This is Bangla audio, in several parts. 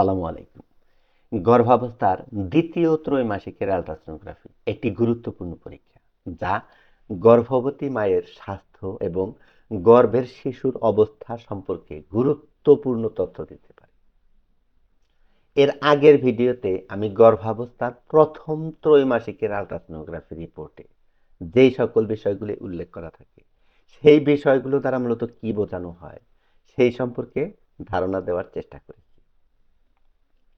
আসসালামু আলাইকুম। গর্ভাবস্থার দ্বিতীয় ত্রৈমাসিকের আলট্রাসোনোগ্রাফি একটি গুরুত্বপূর্ণ পরীক্ষা, যা গর্ভবতী মায়ের স্বাস্থ্য এবং গর্ভের শিশুর অবস্থা সম্পর্কে গুরুত্বপূর্ণ তথ্য দিতে পারে। এর আগের ভিডিওতে আমি গর্ভাবস্থার প্রথম ত্রৈমাসিকের আলট্রাসোনোগ্রাফি রিপোর্টে যেই সকল বিষয়গুলি উল্লেখ করা থাকে, সেই বিষয়গুলো দ্বারা মূলত কি বোঝানো হয়, সেই সম্পর্কে ধারণা দেওয়ার চেষ্টা করেছি।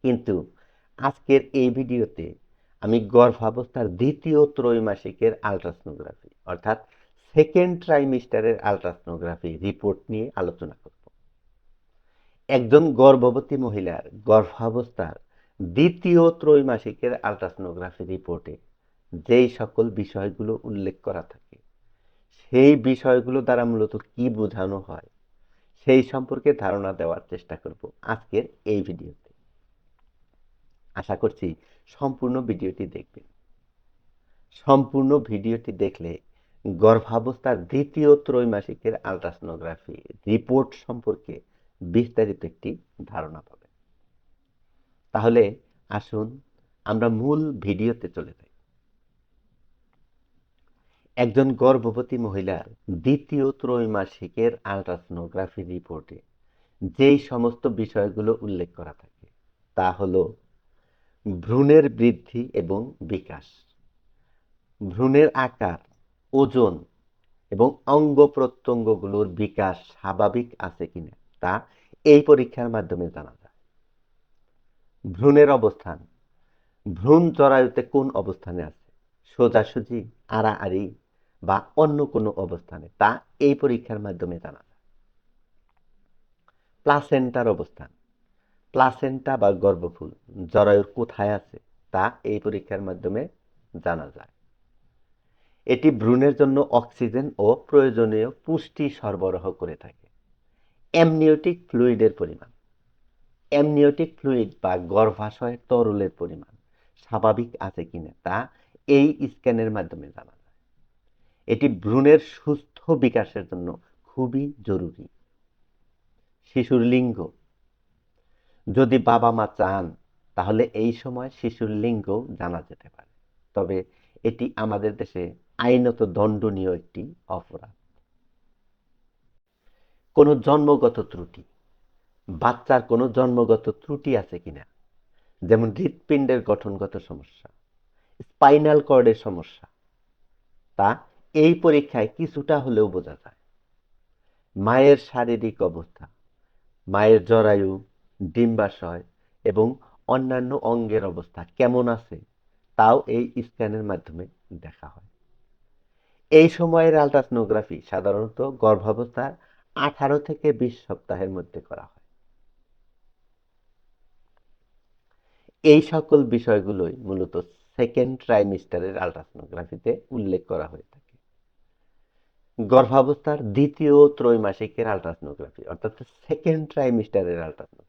কিন্তু আজকের এই ভিডিওতে আমি গর্ভাবস্থার দ্বিতীয় ত্রৈমাসিকের আলট্রাসোনোগ্রাফি, অর্থাৎ সেকেন্ড ট্রাইমিস্টারের আলট্রাসোনোগ্রাফি রিপোর্ট নিয়ে আলোচনা করব। একজন গর্ভবতী মহিলার গর্ভাবস্থার দ্বিতীয় ত্রৈমাসিকের আলট্রাসোনোগ্রাফি রিপোর্টে যেই সকল বিষয়গুলো উল্লেখ করা থাকে, সেই বিষয়গুলো দ্বারা মূলত কি বোঝানো হয়, সেই সম্পর্কে ধারণা দেওয়ার চেষ্টা করব আজকের এই ভিডিওতে। আশা করছি সম্পূর্ণ ভিডিওটি দেখবেন। সম্পূর্ণ ভিডিওটি দেখলে গর্ভাবস্থার দ্বিতীয় ত্রৈমাসিকের আলট্রাসোনোগ্রাফি রিপোর্ট সম্পর্কে বিস্তারিত একটি ধারণা পাবেন। তাহলে আসুন আমরা মূল ভিডিওতে চলে যাই। একজন গর্ভবতী মহিলার দ্বিতীয় ত্রৈমাসিকের আলট্রাসোনোগ্রাফি রিপোর্টে যেই সমস্ত বিষয়গুলো উল্লেখ করা থাকে তা হলো ভ্রূণের বৃদ্ধি এবং বিকাশ। ভ্রূণের আকার, ওজন এবং অঙ্গ প্রত্যঙ্গগুলোর বিকাশ স্বাভাবিক আছে কিনা তা এই পরীক্ষার মাধ্যমে জানা যায়। ভ্রূণের অবস্থান, ভ্রূণ জরায়ুতে কোন অবস্থানে আছে, সোজাসুজি, আড়াআড়ি বা অন্য কোনো অবস্থানে, তা এই পরীক্ষার মাধ্যমে জানা যায়। প্লাসেন্টার অবস্থান প্লাসেন্টা বা গর্ভফুল জরায়ুর কোথায় আছে তা এই পরীক্ষার মাধ্যমে জানা যায়। এটি ভ্রূণের জন্য অক্সিজেন ও প্রয়োজনীয় পুষ্টি সরবরাহ করে থাকে। অ্যামনিওটিক ফ্লুইডের পরিমাণ। অ্যামনিওটিক ফ্লুইড বা গর্ভাশয়ের তরলের পরিমাণ স্বাভাবিক আছে কিনা তা এই স্ক্যানের মাধ্যমে জানা যায়। এটি ভ্রূণের সুস্থ বিকাশের জন্য খুবই জরুরি। শিশুর লিঙ্গ যদি বাবা মা চান, তাহলে এই সময় শিশুর লিঙ্গ জানা যেতে পারে। তবে এটি আমাদের দেশে আইনত দণ্ডনীয় একটি অপরাধ। কোনো জন্মগত ত্রুটি, বাচ্চার কোনো জন্মগত ত্রুটি আছে কিনা? যেমন হৃৎপিণ্ডের গঠনগত সমস্যা, স্পাইনাল কর্ডের সমস্যা, তা এই পরীক্ষায় কিছুটা হলেও বোঝা যায়। মায়ের শারীরিক অবস্থা, মায়ের জরায়ু ডিম্বাশয় এবং অন্যান্য অঙ্গের অবস্থা কেমন আছে, তাও এই স্ক্যানের মাধ্যমে দেখা হয়। এই সময়ের আলট্রাসোনোগ্রাফি সাধারণত গর্ভাবস্থার আঠারো থেকে বিশ সপ্তাহের মধ্যে করা হয়। এই সকল বিষয়গুলোই মূলত সেকেন্ড ট্রাইমিস্টারের আলট্রাসোনোগ্রাফিতে উল্লেখ করা হয়ে থাকে। গর্ভাবস্থার দ্বিতীয় ত্রৈমাসিকের আলট্রাসনোগ্রাফি অর্থাৎ সেকেন্ড ট্রাইমিস্টারের আলট্রাসোনোগ্রাফি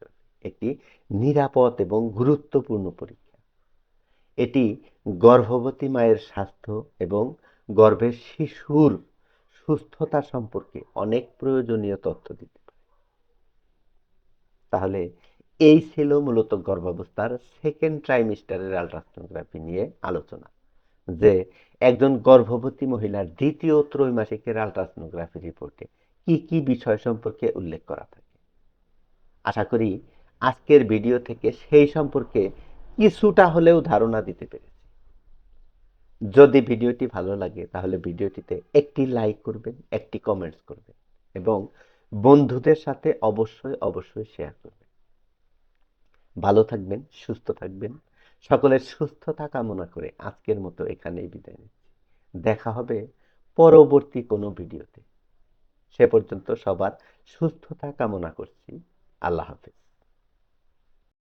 একটি নিরাপদ এবং গুরুত্বপূর্ণ পরীক্ষা। এটি গর্ভবতী মায়ের স্বাস্থ্য এবং গর্ভের শিশুর সুস্থতা সম্পর্কে অনেক প্রয়োজনীয় তথ্য দিতে পারে। তাহলে এই ছিল মূলত গর্ভাবস্থার সেকেন্ড ট্রাইমিস্টারের আলট্রাসোনোগ্রাফি নিয়ে আলোচনা, যে একজন গর্ভবতী মহিলার দ্বিতীয় ত্রৈমাসিকের আলট্রাসোনোগ্রাফি রিপোর্টে কি কি বিষয় সম্পর্কে উল্লেখ করা থাকে। আশা করি আজকের ভিডিও থেকে সেই সম্পর্কে কিছুটা হলেও ধারণা দিতে পেরেছি। যদি ভিডিওটি ভালো লাগে, তাহলে ভিডিওটিতে একটি লাইক করবেন, একটি কমেন্টস করবেন এবং বন্ধুদের সাথে অবশ্যই অবশ্যই শেয়ার করবেন। ভালো থাকবেন, সুস্থ থাকবেন। সকলের সুস্থতা কামনা করে আজকের মতো এখানেই বিদায় নিচ্ছি। দেখা হবে পরবর্তী কোনো ভিডিওতে। সে পর্যন্ত সবার সুস্থতা কামনা করছি। আল্লাহ হাফেজ।